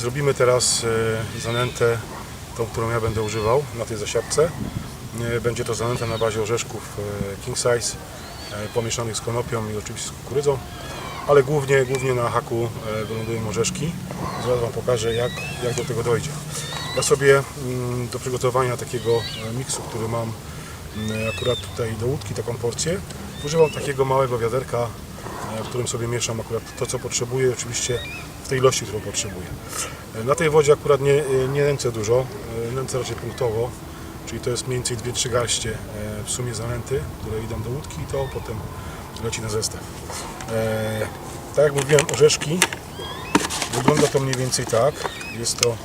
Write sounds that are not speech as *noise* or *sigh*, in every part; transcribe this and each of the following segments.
Przygotujemy teraz e, zanętę, tą, którą ja będę używał na tej zasiadce. E, Będzie to zanęta na bazie orzeszków e, king size, pomieszanych z konopią i oczywiście z kukurydzą, ale głównie, głównie na haku wylądują orzeszki. Zaraz Wam pokażę, jak, jak do tego dojdzie. Ja sobie mm, do przygotowania takiego miksu, który mam mm, akurat tutaj do łódki, taką porcję, używam takiego małego wiaderka, w którym sobie mieszam akurat to, co potrzebuję, oczywiście w tej ilości, którą potrzebuję. E, Na tej wodzie akurat nie, e, nie dużo, e, nęcę raczej punktowo, czyli to jest mniej więcej 2-3 garście e, w sumie zanęty, które idą do łódki i to potem leci na zestaw. E, Tak jak mówiłem, orzeszki, wygląda to mniej więcej tak, jest to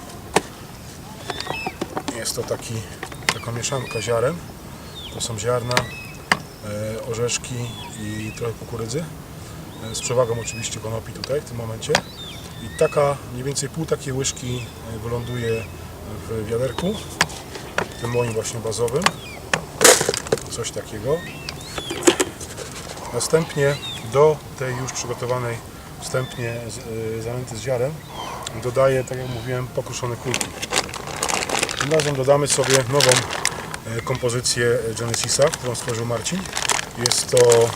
jest to taki, taka mieszanka ziaren. To są ziarna, e, orzeszki i trochę kukurydzy. E, z przewagą oczywiście konopi tutaj w tym momencie. I taka, mniej więcej pół takiej łyżki e, wyląduje w wiaderku, tym moim właśnie bazowym. Coś takiego. Następnie do tej już przygotowanej wstępnie e, zanęty z ziarem dodaję, tak jak mówiłem, pokruszone kulki. Tym razem dodamy sobie nową kompozycję Genesisa, którą stworzył Marcin. Jest to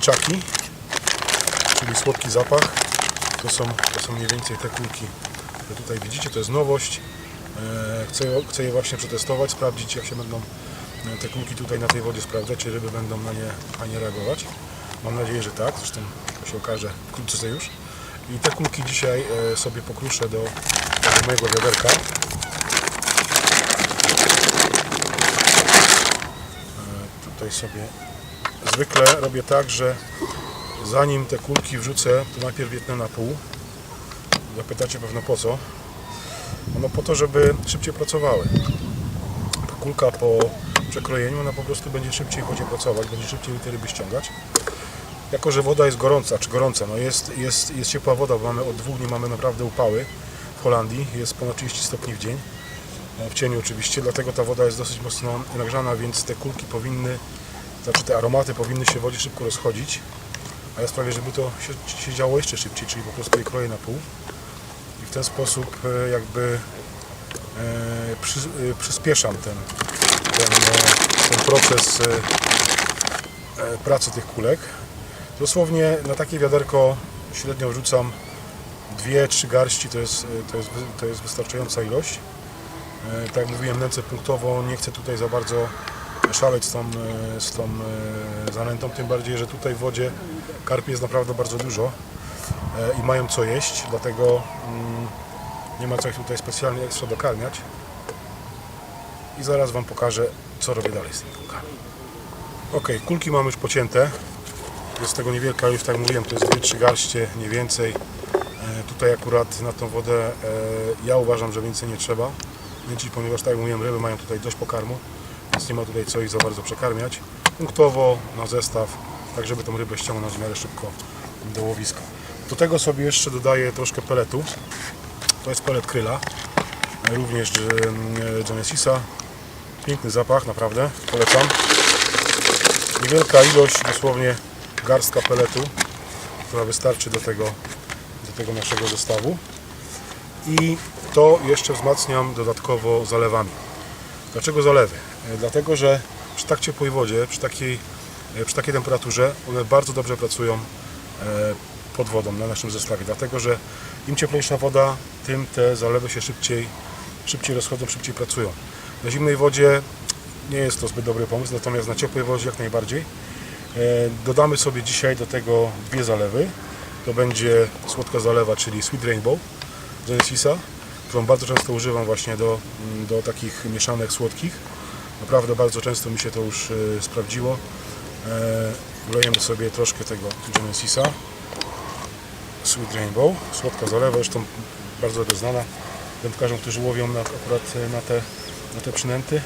czaki, czyli słodki zapach. To są, to są mniej więcej te kulki, które tutaj widzicie. To jest nowość. E, Chcę, chcę je właśnie przetestować, sprawdzić jak się będą e, te kulki tutaj na tej wodzie sprawdzać, czy ryby będą na nie fajnie reagować. Mam nadzieję, że tak, zresztą to się okaże wkrótce już. I te kulki dzisiaj e, sobie pokruszę do, do mojego wiaderka. tutaj sobie zwykle robię tak, że zanim te kulki wrzucę, to najpierw wietnę na pół. Zapytacie pewno po co? No po to, żeby szybciej pracowały. Kulka po przekrojeniu, ona po prostu będzie szybciej wodzie pracować, będzie szybciej te ryby ściągać. Jako, że woda jest gorąca, czy gorąca, no jest, jest, jest ciepła woda, bo mamy od dwóch dni mamy naprawdę upały w Holandii, jest ponad 30 stopni w dzień w cieniu oczywiście, dlatego ta woda jest dosyć mocno nagrzana, więc te kulki powinny, znaczy te aromaty powinny się w wodzie szybko rozchodzić, a ja sprawię, żeby to się, się działo jeszcze szybciej, czyli po prostu je kroję na pół i w ten sposób e, jakby e, przy, e, przyspieszam ten, ten, e, ten proces e, e, pracy tych kulek. Dosłownie na takie wiaderko średnio wrzucam 2-3 garści, to jest, to, jest, to jest wystarczająca ilość. E, Tak jak mówiłem, nęcę punktowo, nie chcę tutaj za bardzo szaleć z tą, e, z tą e, zanętą, tym bardziej, że tutaj w wodzie karpi jest naprawdę bardzo dużo e, i mają co jeść, dlatego mm, nie ma co ich tutaj specjalnie ekstra dokarmiać. I zaraz Wam pokażę, co robię dalej z tymi kulkami. Ok, kulki mam już pocięte. Jest tego niewielka ilość, tak mówiłem, to jest 2-3 garście, nie więcej. Tutaj akurat na tą wodę ja uważam, że więcej nie trzeba mięcić, ponieważ tak jak mówiłem, ryby mają tutaj dość pokarmu, więc nie ma tutaj co ich za bardzo przekarmiać. Punktowo na zestaw, tak żeby tą rybę ściągnąć w miarę szybko do łowiska. Do tego sobie jeszcze dodaję troszkę peletu. To jest pelet kryla, również Genesisa. Piękny zapach, naprawdę, polecam. Niewielka ilość, dosłownie garstka peletu, która wystarczy do tego, do tego naszego zestawu i to jeszcze wzmacniam dodatkowo zalewami. Dlaczego zalewy? E, Dlatego, że przy tak ciepłej wodzie, przy takiej, e, przy takiej temperaturze, one bardzo dobrze pracują e, pod wodą na naszym zestawie. Dlatego, że im cieplejsza woda, tym te zalewy się szybciej, szybciej rozchodzą, szybciej pracują. Na zimnej wodzie nie jest to zbyt dobry pomysł, natomiast na ciepłej wodzie jak najbardziej. Dodamy sobie dzisiaj do tego dwie zalewy. To będzie słodka zalewa, czyli Sweet Rainbow Genesisa, którą bardzo często używam właśnie do, do takich mieszanek słodkich. Naprawdę bardzo często mi się to już e, sprawdziło. E, Wlejemy sobie troszkę tego Genesisa. Sweet Rainbow, słodka zalewa, zresztą bardzo dobrze znana wędkarzom, którzy łowią na, akurat e, na te, na te przynęty.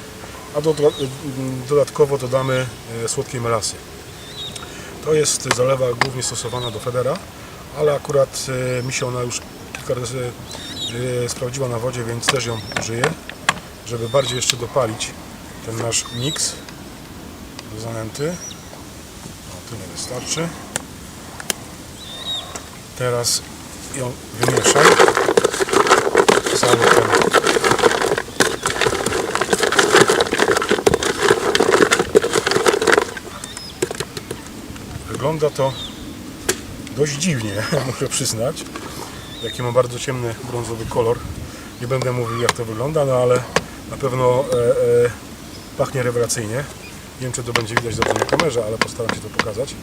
A do, do, dodatkowo dodamy e, słodkiej melasy. To jest zalewa głównie stosowana do federa, ale akurat mi się ona już kilka razy sprawdziła na wodzie, więc też ją użyję, żeby bardziej jeszcze dopalić ten nasz miks do zanęty. No, o, tu nie wystarczy. Teraz ją wymieszam. Cały ten Wygląda to dość dziwnie, *laughs* muszę przyznać. Jaki ma bardzo ciemny brązowy kolor. Nie będę mówił jak to wygląda, no ale na pewno e, e, pachnie rewelacyjnie. Nie wiem czy to będzie widać dobrze na kamerze, ale postaram się to pokazać.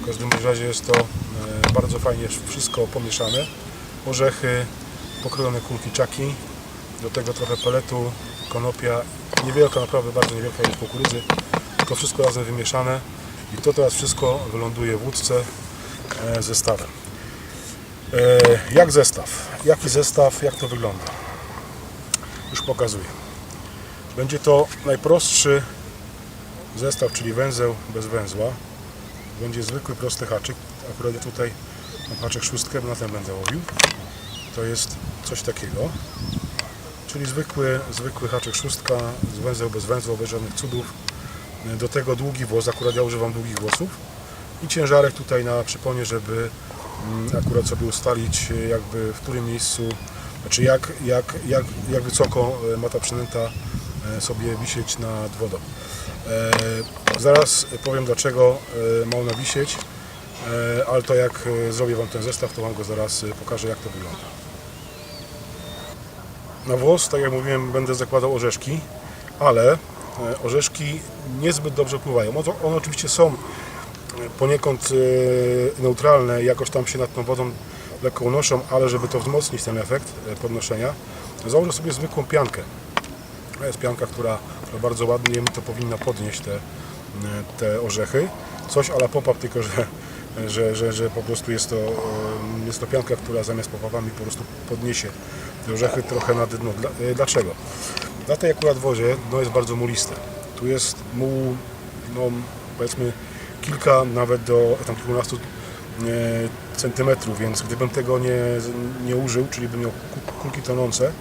W każdym razie jest to e, bardzo fajnie wszystko pomieszane. Orzechy, pokrojone kulki czaki, do tego trochę peletu, konopia, niewielka, naprawdę bardzo niewielka ilość kukurydzy. To wszystko razem wymieszane i to teraz wszystko wyląduje w łódce e, zestawem. Jak zestaw? Jaki zestaw? Jak to wygląda? Już pokazuję. Będzie to najprostszy zestaw, czyli węzeł bez węzła. Będzie zwykły, prosty haczyk. Akurat tutaj mam haczyk szóstkę, bo na ten będę łowił. To jest coś takiego. Czyli zwykły, zwykły haczyk szóstka, z węzeł bez węzła, bez żadnych cudów. Do tego długi włos, akurat ja używam długich włosów. I ciężarek tutaj na przyponie, żeby mm, akurat sobie ustalić jakby w którym miejscu, znaczy jak, jak, jak, jak wysoko e, ma ta przynęta sobie wisieć nad wodą. E, Zaraz powiem dlaczego e, ma ona wisieć, e, ale to jak e, zrobię Wam ten zestaw, to Wam go zaraz e, pokażę jak to wygląda. Na włos, tak jak mówiłem, będę zakładał orzeszki, ale e, orzeszki niezbyt dobrze pływają. One, oczywiście są e, poniekąd e, neutralne, jakoś tam się nad tą wodą lekko unoszą, ale żeby to wzmocnić ten efekt e, podnoszenia, założę sobie zwykłą piankę. Jest pianka, która, bardzo ładnie to powinna podnieść te, te orzechy. Coś ala pop-up, tylko że, że, że, że po prostu jest to, jest to pianka, która zamiast pop-upami po prostu podniesie te orzechy trochę na dno. E, dlaczego? Na tej akurat wozie dno jest bardzo muliste. Tu jest muł, no, powiedzmy kilka, nawet do tam kilkunastu e, centymetrów, więc gdybym tego nie, nie użył, czyli bym miał ku- kulki tonące,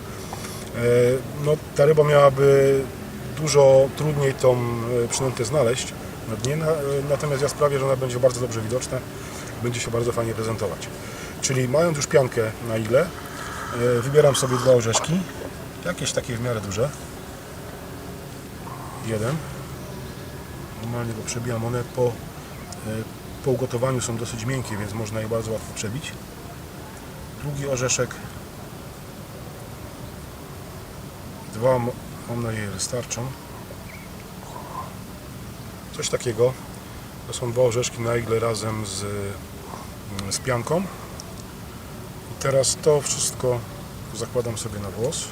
no, ta ryba miałaby dużo trudniej tą e, przynętę znaleźć na dnie, e, natomiast ja sprawię, że ona będzie bardzo dobrze widoczna, będzie się bardzo fajnie prezentować. Czyli mając już piankę na igle, e, wybieram sobie dwa orzeszki, jakieś takie w miarę duże. Jeden. Normalnie go przebijam. One po, e, po ugotowaniu są dosyć miękkie, więc można je bardzo łatwo przebić. Drugi orzeszek. Dwa, mam nadzieję, wystarczą. Coś takiego. To są dwa orzeszki na igle razem z, z pianką. I teraz to wszystko zakładam sobie na włos.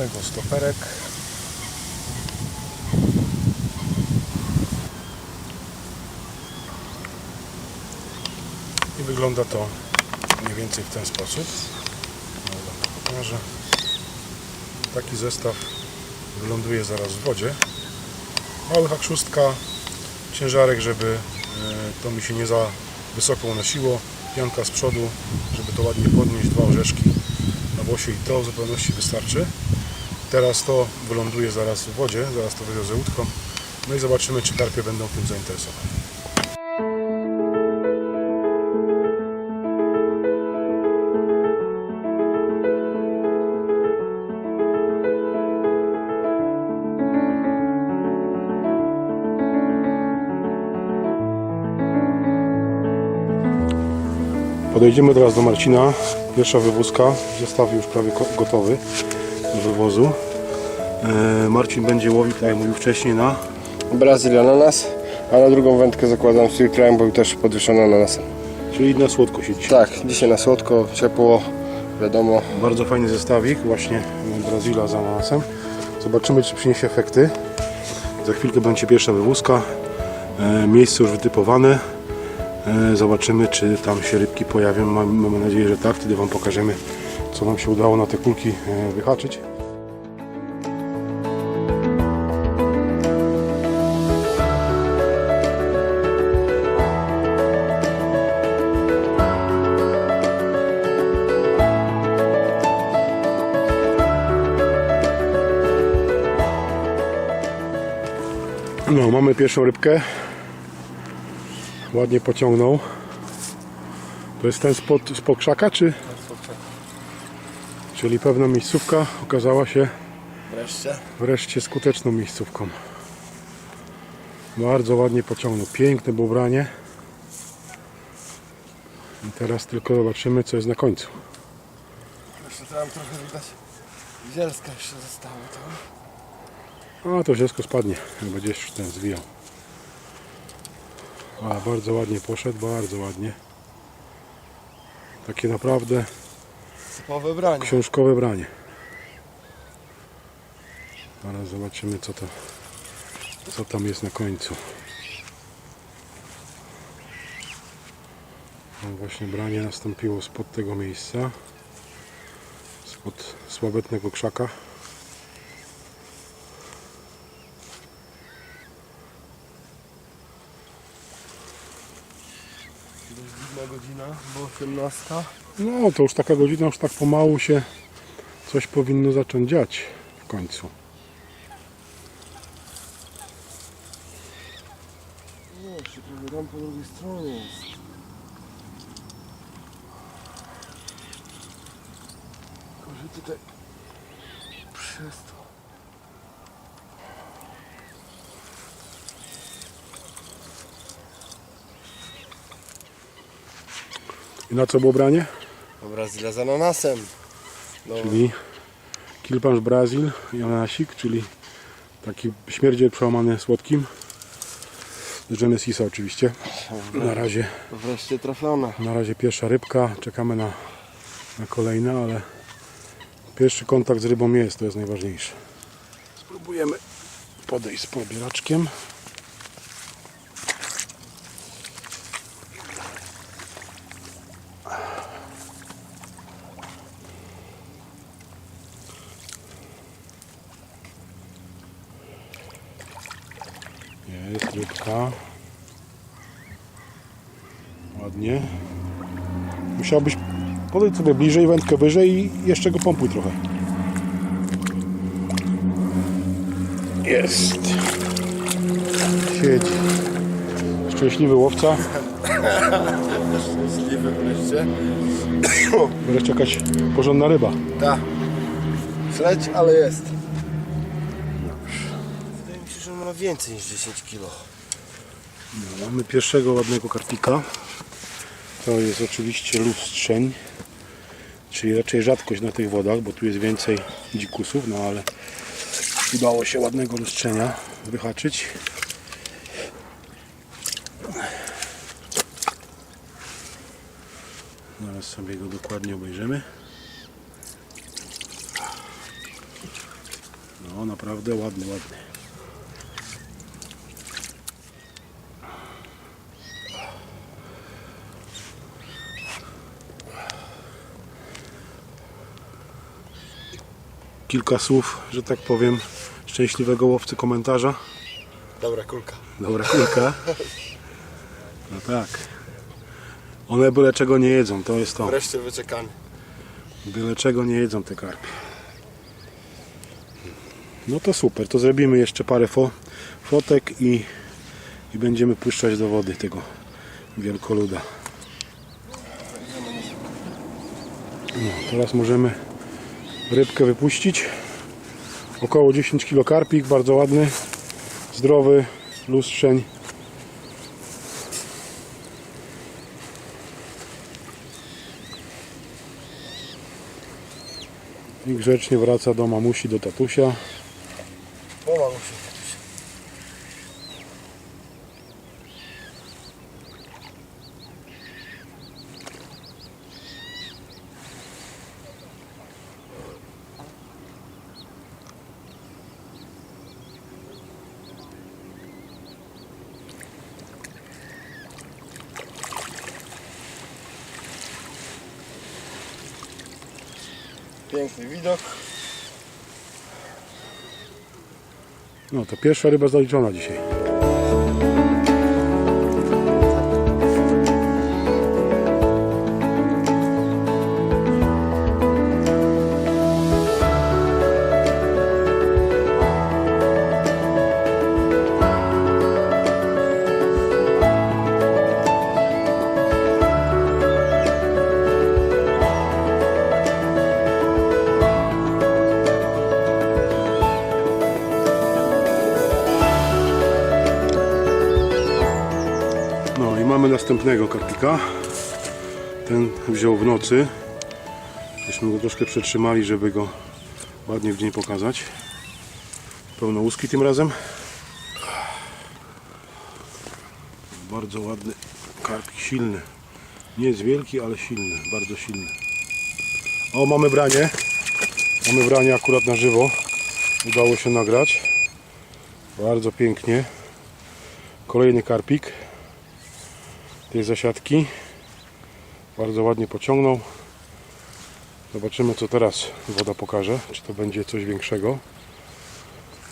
Tego stoperek. I wygląda to mniej więcej w ten sposób. No, pokażę. Taki zestaw wyląduje zaraz w wodzie. Mały hak ciężarek, żeby e, to mi się nie za wysoko unosiło. Pianka z przodu, żeby to ładnie podnieść. Dwa orzeszki na włosie i to w zupełności wystarczy. Teraz to wyląduje zaraz w wodzie, zaraz to wywiozę łódką. No i zobaczymy, czy karpie będą tym zainteresowane. Podejdziemy teraz do Marcina. Pierwsza wywózka. Zestaw już prawie gotowy wywozu. E, Marcin będzie łowił, tak jak mówił wcześniej, na Brazylia ananas, a na drugą wędkę zakładam Sweet Prime, bo też podwyższony ananasem. czyli na słodko się dzisiaj. Tak, dzisiaj na słodko, ciepło, wiadomo. Bardzo fajny zestawik, właśnie Brazila z ananasem. Zobaczymy, czy przyniesie efekty. Za chwilkę będzie pierwsza wywózka. E, Miejsce już wytypowane. E, Zobaczymy, czy tam się rybki pojawią. Mam- Mamy nadzieję, że tak. Wtedy Wam pokażemy, co nam się udało na te kulki e, wyhaczyć. No, mamy pierwszą rybkę. ładnie pociągnął. To jest ten spod, spod krzaka, czy? Czyli pewna miejscówka okazała się Wreszcie. wreszcie skuteczną miejscówką. Bardzo ładnie pociągnął. Piękne było branie. I teraz tylko zobaczymy, co jest na końcu. Jeszcze tam trochę widać. Zielska jeszcze zostało tam. A to wszystko spadnie, jak będziesz ten zwijał. A bardzo ładnie poszedł, bardzo ładnie. Takie naprawdę Typowe branie. książkowe branie. Zaraz zobaczymy co to co tam jest na końcu. No właśnie branie nastąpiło spod tego miejsca. Spod słabetnego krzaka. Godzina, bo 18. No to już taka godzina, już tak pomału się coś powinno zacząć dziać w końcu. No, jeszcze prawie tam po drugiej stronie jest. Tylko, że tutaj przez I na co było branie? Brazylia z ananasem. No, Czyli kilpanż Brazil i ananasik, czyli taki śmierdziel przełamany słodkim. Z Genesisa oczywiście. Na razie, wreszcie trafiona. na razie pierwsza rybka, czekamy na, na kolejne, ale pierwszy kontakt z rybą jest, to jest najważniejsze. Spróbujemy podejść z pobieraczkiem. Jest rybka. Ładnie. Musiałbyś podejść sobie bliżej, wędkę wyżej i jeszcze go pompuj trochę. Jest. Siedzi. Szczęśliwy łowca. Szczęśliwy wreszcie. Wreszcie jakaś porządna ryba. Tak. Śledź, ale jest. Wydaje mi się, że ma więcej niż 10 kg. No, mamy pierwszego ładnego karpika. To jest oczywiście lustrzeń. Czyli raczej rzadkość na tych wodach, bo tu jest więcej dzikusów, no ale udało się ładnego lustrzenia wyhaczyć. Zaraz sobie go dokładnie obejrzymy. No naprawdę ładny, ładny. Kilka słów, że tak powiem, szczęśliwego łowcy komentarza. Dobra kulka. Dobra kulka. No tak. One byle czego nie jedzą, to jest to. Wreszcie wyczekany. Byle czego nie jedzą te karpie. No to super, to zrobimy jeszcze parę fo fotek i, i będziemy puszczać do wody tego wielkoluda. No, teraz możemy rybkę wypuścić. Około 10 kg karpik, bardzo ładny, zdrowy, lustrzeń. I grzecznie wraca do mamusi, do tatusia. Pomału się. Piękny widok. No to pierwsza ryba zaliczona dzisiaj. Następnego karpika. Ten wziął w nocy. Myśmy go troszkę przetrzymali, żeby go ładnie w dzień pokazać. Pełno łuski tym razem. Bardzo ładny karpik, silny. Nie jest wielki, ale silny, bardzo silny. O, mamy branie. Mamy branie akurat na żywo. Udało się nagrać. Bardzo pięknie. Kolejny karpik tej zasiadki. Bardzo ładnie pociągnął. Zobaczymy co teraz woda pokaże. Czy to będzie coś większego.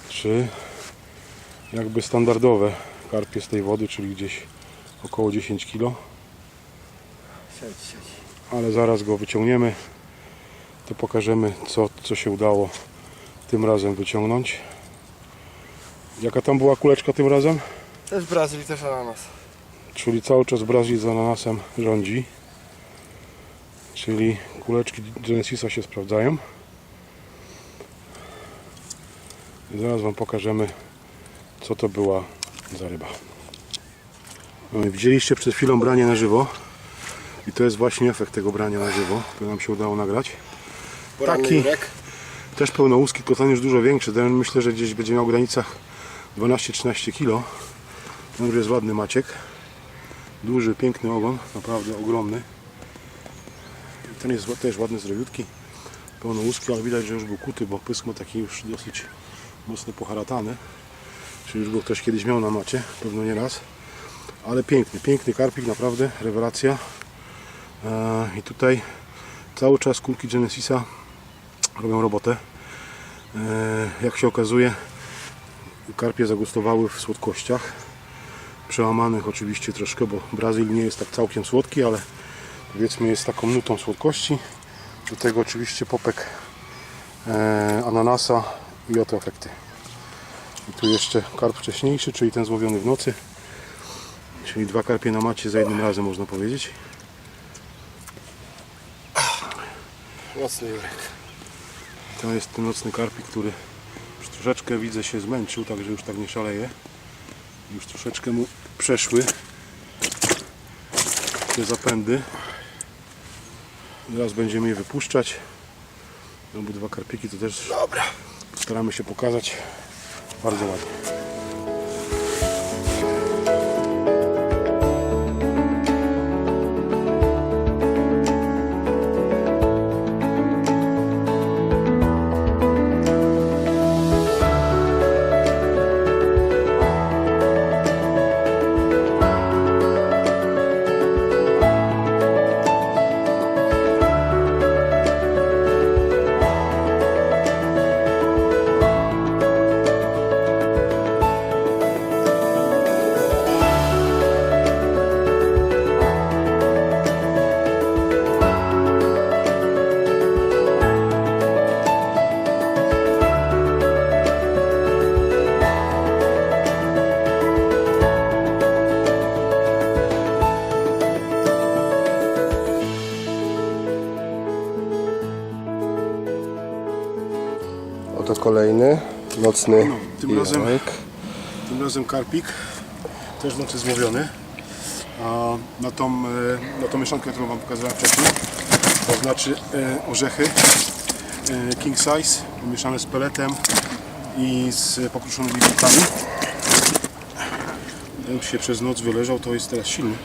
Czy jakby standardowe karpie z tej wody, czyli gdzieś około 10 kg. Ale zaraz go wyciągniemy. To pokażemy co, co się udało tym razem wyciągnąć. Jaka tam była kuleczka tym razem? Też Brazylii, też ananas. Czyli cały czas Brazil z ananasem rządzi. Czyli kuleczki Genesisa się sprawdzają. I zaraz Wam pokażemy, co to była za ryba. No widzieliście przed chwilą branie na żywo. I to jest właśnie efekt tego brania na żywo, które nam się udało nagrać. Taki. Też pełnołuski, tylko ten już dużo większy. Ten myślę, że gdzieś będzie miał w granicach 12-13 kg. Ten już jest ładny maciek. Duży, piękny ogon, naprawdę ogromny. Ten jest też ładny, zdrowiutki. Pełnołuski, ale widać, że już był kuty, bo pysk ma taki już dosyć mocno poharatany. Czyli już go ktoś kiedyś miał na macie, pewno nie raz. Ale piękny, piękny karpik, naprawdę, rewelacja. Eee, I tutaj cały czas kulki Genesisa robią robotę. E, Jak się okazuje, karpie zagustowały w słodkościach. Przełamanych oczywiście troszkę, bo Brazil nie jest tak całkiem słodki, ale powiedzmy jest taką nutą słodkości. Do tego oczywiście popek e, ananasa i oto efekty. I tu jeszcze karp wcześniejszy, czyli ten złowiony w nocy. Czyli dwa karpie na macie za jednym razem można powiedzieć. Mocny Jurek. To jest ten nocny karpik, który już troszeczkę widzę się zmęczył, także już tak nie szaleje. Już troszeczkę mu przeszły te zapędy. Teraz będziemy je wypuszczać. Obydwa karpiki to też Dobra. staramy się pokazać bardzo ładnie. Kolejny nocny No, tym razem-. Tym razem karpik, też w nocy złowiony. A na tą, e, na tą mieszankę, którą Wam pokazałem wcześniej, to znaczy e, orzechy e, king size, mieszane z peletem i z pokruszonymi białkami. Ten się przez noc wyleżał, to jest teraz silny.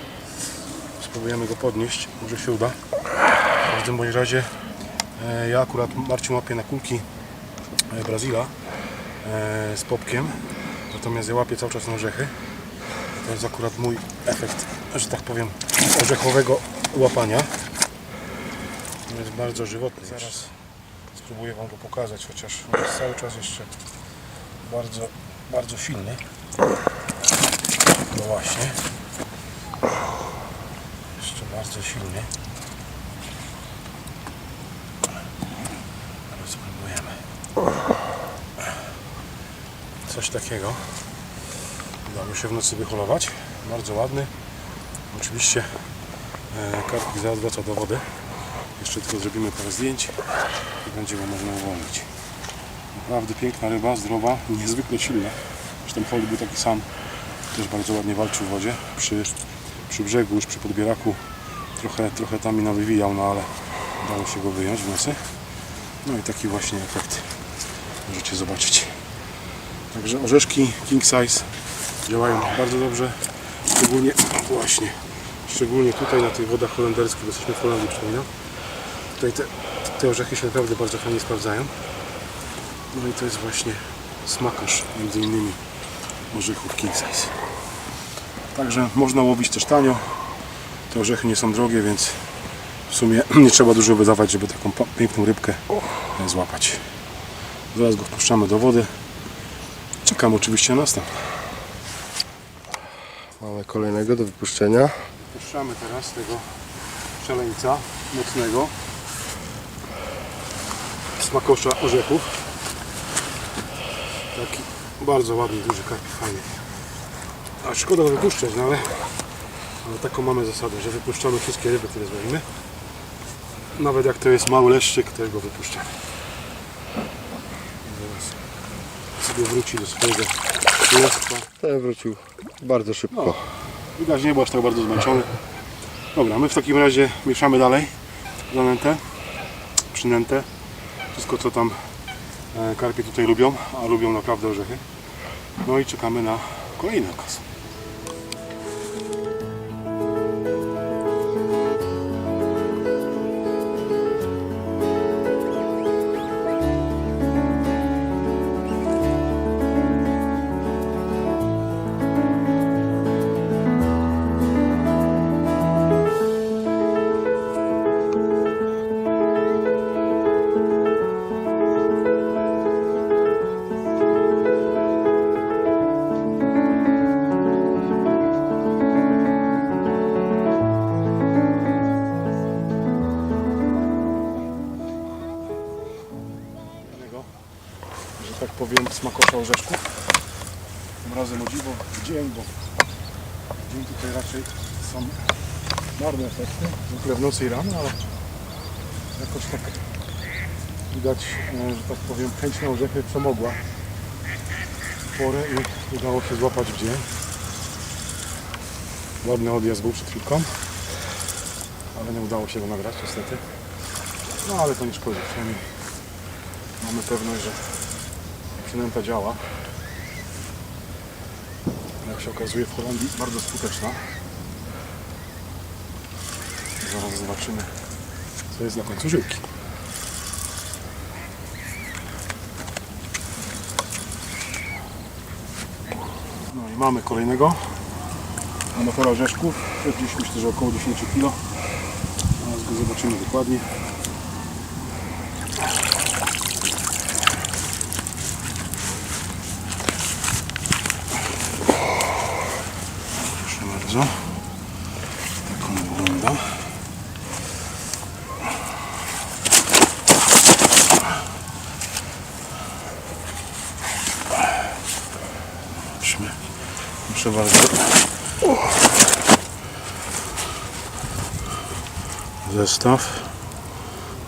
Spróbujemy go podnieść, może się uda. W każdym bądź razie ja akurat Marciu łapię na kulki Brazila e, z popkiem. Natomiast ja łapię cały czas na orzechy. To jest akurat mój efekt, że tak powiem, orzechowego łapania. Jest bardzo żywotny. Zaraz spróbuję Wam go pokazać, chociaż jest cały czas jeszcze bardzo, bardzo silny. No właśnie. Jeszcze bardzo silny. Ale spróbujemy coś takiego. Udało się w nocy wyholować. Bardzo ładny. Oczywiście e, karpik zaraz do wody. Jeszcze tylko zrobimy parę zdjęć i będzie go można uwolnić. Naprawdę piękna ryba, zdrowa, niezwykle silna. Zresztą Holly był taki sam. Też bardzo ładnie walczył w wodzie przy, przy brzegu, już przy podbieraku. Trochę, trochę tam mi nawywijał, no ale udało się go wyjąć w nocy. No i taki właśnie efekt możecie zobaczyć. Także orzeszki king size działają bardzo dobrze. Szczególnie właśnie, szczególnie tutaj na tych wodach holenderskich, bo jesteśmy w Holandii przypominam. Tutaj te, te orzechy się naprawdę bardzo fajnie sprawdzają. No i to jest właśnie smakosz między innymi orzechów king size. Także można łowić też tanio. Te orzechy nie są drogie, więc w sumie *clears throat* nie trzeba dużo wydawać, żeby taką piękną rybkę złapać. Zaraz go wpuszczamy do wody. Czekam oczywiście na następny. Mamy kolejnego do wypuszczenia. Puszczamy teraz tego szaleńca mocnego smakosza orzechów. Taki bardzo ładny, duży karpik, fajny. A szkoda wypuszczać, no ale, ale taką mamy zasadę, że wypuszczamy wszystkie ryby, które złowimy. Nawet jak to jest mały leszczyk, to go wypuszczamy. Zaraz sobie wróci do swojego królestwa. Ten wrócił bardzo szybko. No. Widać nie był aż tak bardzo zmęczony. Dobra, my w takim razie mieszamy dalej zanętę, przynętę, wszystko co tam e, karpie tutaj lubią, a lubią naprawdę orzechy. No i czekamy na kolejny okaz. Powiem, smakosza orzeszków. Tym razem o dziwo w dzień, bo w dzień tutaj raczej są marne efekty, zwykle w nocy i rano, ale jakoś tak widać, e, że tak powiem, chęć na orzechy przemogła porę i udało się złapać w dzień. Ładny odjazd był przed chwilką, ale nie udało się go nagrać niestety. No ale to nie szkodzi, przynajmniej mamy pewność, że przynęta działa. Jak się okazuje w Holandii bardzo skuteczna. Zaraz zobaczymy co jest na końcu żyłki. No i mamy kolejnego amatora orzeszków. Jest gdzieś myślę, że około 10 kg. Zaraz go zobaczymy dokładnie. Proszę bardzo. Tak on wygląda. Zobaczmy. Proszę bardzo.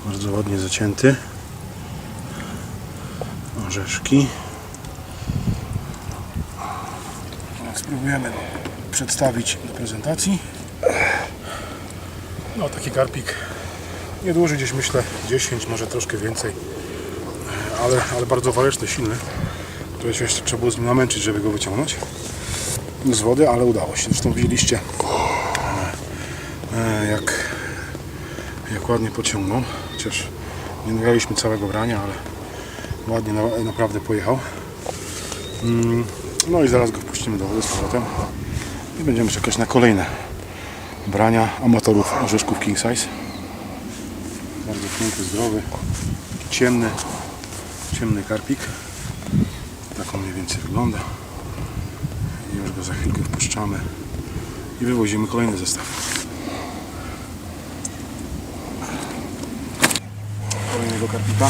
Bardzo ładnie zacięty. Orzeszki. Spróbujemy przedstawić do prezentacji. No taki karpik nie dłuży gdzieś myślę 10, może troszkę więcej, ale, ale bardzo waleczny, silny. To się jeszcze trzeba było z nim namęczyć, żeby go wyciągnąć z wody, ale udało się. Zresztą widzieliście e, jak, ładnie pociągnął. Chociaż nie nagraliśmy całego brania, ale ładnie na, naprawdę pojechał. Mm, No i zaraz go wpuścimy do wody z powrotem i będziemy czekać na kolejne brania amatorów orzeszków king size. Bardzo piękny, zdrowy, ciemny, ciemny karpik. Tak on mniej więcej wygląda. I już go za chwilkę wpuszczamy i wywozimy kolejny zestaw. Kolejnego karpika.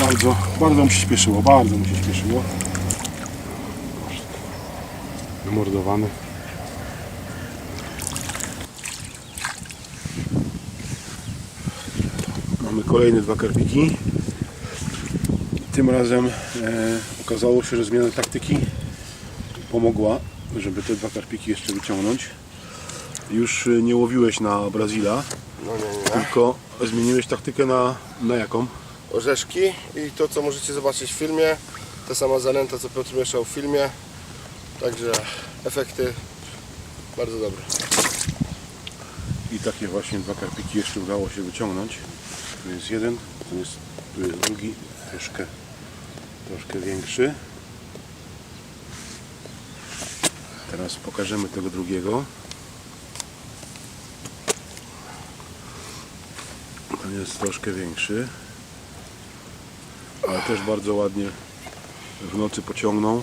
Bardzo, bardzo mu się śpieszyło, bardzo mu się śpieszyło. Wymordowany. Mamy kolejne dwa karpiki. Tym razem e, okazało się, że zmiana taktyki pomogła, żeby te dwa karpiki jeszcze wyciągnąć. Już e, nie łowiłeś na Brazila, No nie, nie. tylko zmieniłeś taktykę na, na jaką? Orzeszki i to co możecie zobaczyć w filmie. Ta sama zanęta co Piotr mieszał w filmie. Także efekty bardzo dobre. I takie właśnie dwa karpiki jeszcze udało się wyciągnąć. Tu jest jeden, tu jest, tu jest drugi, troszkę, troszkę większy. Teraz pokażemy tego drugiego. Ten jest troszkę większy, ale też bardzo ładnie w nocy pociągnął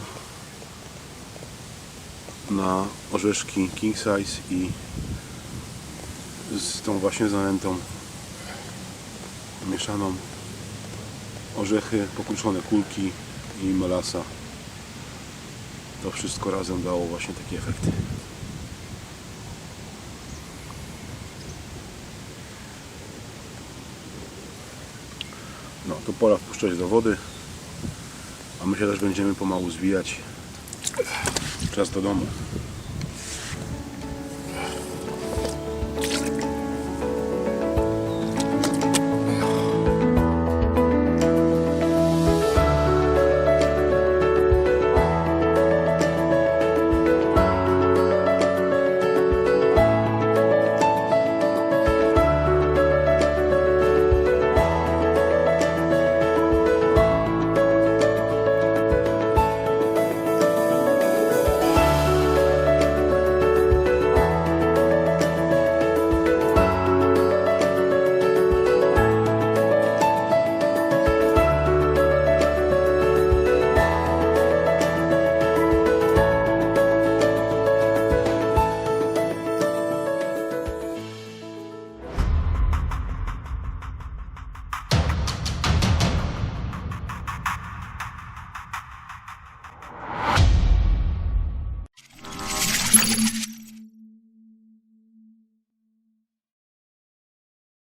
na orzeszki king size i z tą właśnie zanętą mieszaną orzechy, pokruszone kulki i melasa to wszystko razem dało właśnie takie efekty. No to pora wpuszczać do wody a my się też będziemy pomału zwijać. Czas do domu